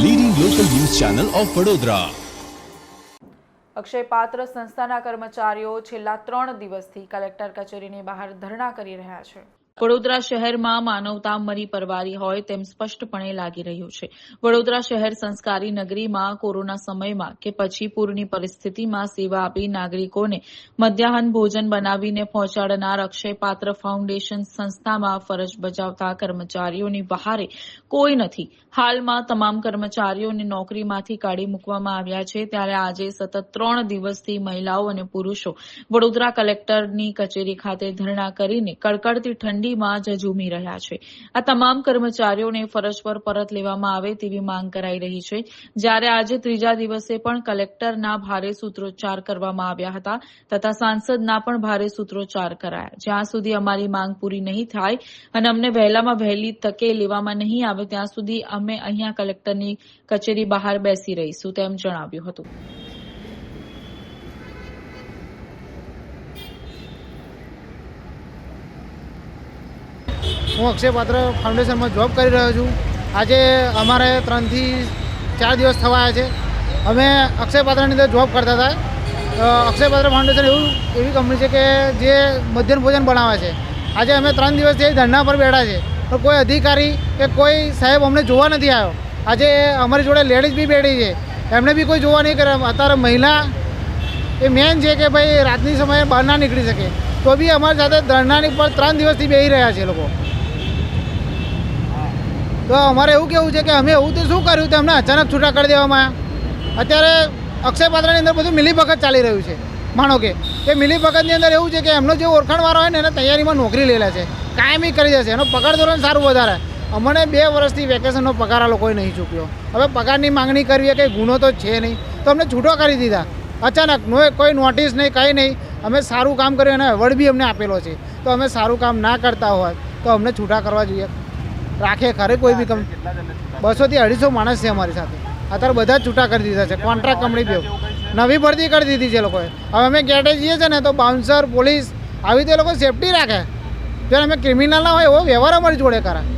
Leading local news channel of Vadodara Akshaya Patra સંસ્થાના કર્મચારીઓ છેલ્લા ત્રણ દિવસથી કલેક્ટર કચેરીની બહાર ધરણા કરી રહ્યા છે. વડોદરા શહેરમાં માનવતા મરી પરવારી હોય તેમ સ્પષ્ટપણે લાગી રહ્યું છે. વડોદરા શહેર સંસ્કારી નગરીમાં કોરોના સમયમાં કે પછી પૂરની પરિસ્થિતિમાં સેવા આપી નાગરિકોને મધ્યાહન ભોજન બનાવીને પહોંચાડનાર અક્ષયપાત્ર ફાઉન્ડેશન સંસ્થામાં ફરજ બજાવતા કર્મચારીઓની બહારે કોઈ નથી. હાલમાં તમામ કર્મચારીઓને નોકરીમાંથી કાઢી મૂકવામાં આવ્યા છે. ત્યારે આજે સતત ત્રણ દિવસથી મહિલાઓ અને પુરુષો વડોદરા કલેક્ટરની કચેરી ખાતે ધરણા કરીને કડકડતી ઠંડીમાં ઝૂમી રહ્યા છે. આ તમામ કર્મચારીઓને ફરજ પર પરત લેવામાં આવે તેવી માંગ કરાઈ રહી છે. જ્યારે આજે ત્રીજા દિવસે પણ કલેક્ટરના ભારે સૂત્રોચ્ચાર કરવામાં આવ્યા હતા તથા સાંસદના પણ ભારે સૂત્રોચ્ચાર કરાયા. જ્યાં સુધી અમારી માંગ પૂરી નહીં થાય અને અમને વહેલામાં વહેલી તકે લેવામાં નહીં આવે, ત્યાં સુધી અમે અહીંયા કલેક્ટરની કચેરી બહાર બેસી રહીશું તેમ જણાવ્યું હતું. હું અક્ષય પાત્ર ફાઉન્ડેશનમાં જોબ કરી રહ્યો છું. આજે અમારે ત્રણથી ચાર દિવસ થવાયા છે. અમે અક્ષય પાત્રની અંદર જોબ કરતા હતા. અક્ષય પાત્ર ફાઉન્ડેશન એવું, એવી કંપની છે કે જે મધ્યાહન ભોજન બનાવે છે. આજે અમે ત્રણ દિવસથી ધરના પર બેઠા છે. પણ કોઈ અધિકારી કે કોઈ સાહેબ અમને જોવા નથી આવ્યો. આજે અમારી જોડે લેડીઝ બી બેઠી છે. એમને બી કોઈ જોવા નહીં કરે. અત્યારે મહિલા એ મેન છે કે ભાઈ રાતની સમયે બહાર ના નીકળી શકે. તો બી અમારી સાથે ધરણાની પર ત્રણ દિવસથી બેસી રહ્યા છે લોકો. તો અમારે એવું કેવું છે કે અમે એવું તો શું કર્યું તેમને અચાનક છૂટા કરી દેવામાં આવ્યા. અત્યારે અક્ષયપાત્રની અંદર બધું મિલીભગત ચાલી રહ્યું છે. માનો કે એ મિલીભગતની અંદર એવું છે કે એમનો જે ઓળખાણવાળો હોય ને એને તૈયારીમાં નોકરી લેલા છે. કાયમી કરી દેશે. એનો પગાર ધોરણ સારું વધારે. અમને બે વર્ષથી વેકેશનનો પગાર આ લોકોએ નહીં ચૂક્યો. હવે પગારની માંગણી કરવી કંઈ ગુનો તો છે નહીં. તો અમને છૂટો કરી દીધા. અચાનક નો કોઈ નોટિસ નહીં, કંઈ નહીં. અમે સારું કામ કર્યું અને એવોર્ડ બી અમને આપેલો છે. તો અમે સારું કામ ના કરતા હોય તો અમને છૂટા કરવા જોઈએ. રાખે ખરે કોઈ બી કંપ બસોથી અઢીસો માણસ છે અમારી સાથે. અત્યારે બધા જ છૂટા કરી દીધા છે. કોન્ટ્રાક્ટ કંપની બી નવી ભરતી કરી દીધી છે એ લોકોએ. હવે અમે ગેટે જઈએ છીએ ને તો બાઉન્સર પોલીસ આવી રીતે લોકો સેફટી રાખે. જ્યારે અમે ક્રિમિનલ ના હોય એવો વ્યવહાર અમારી જોડે કરે.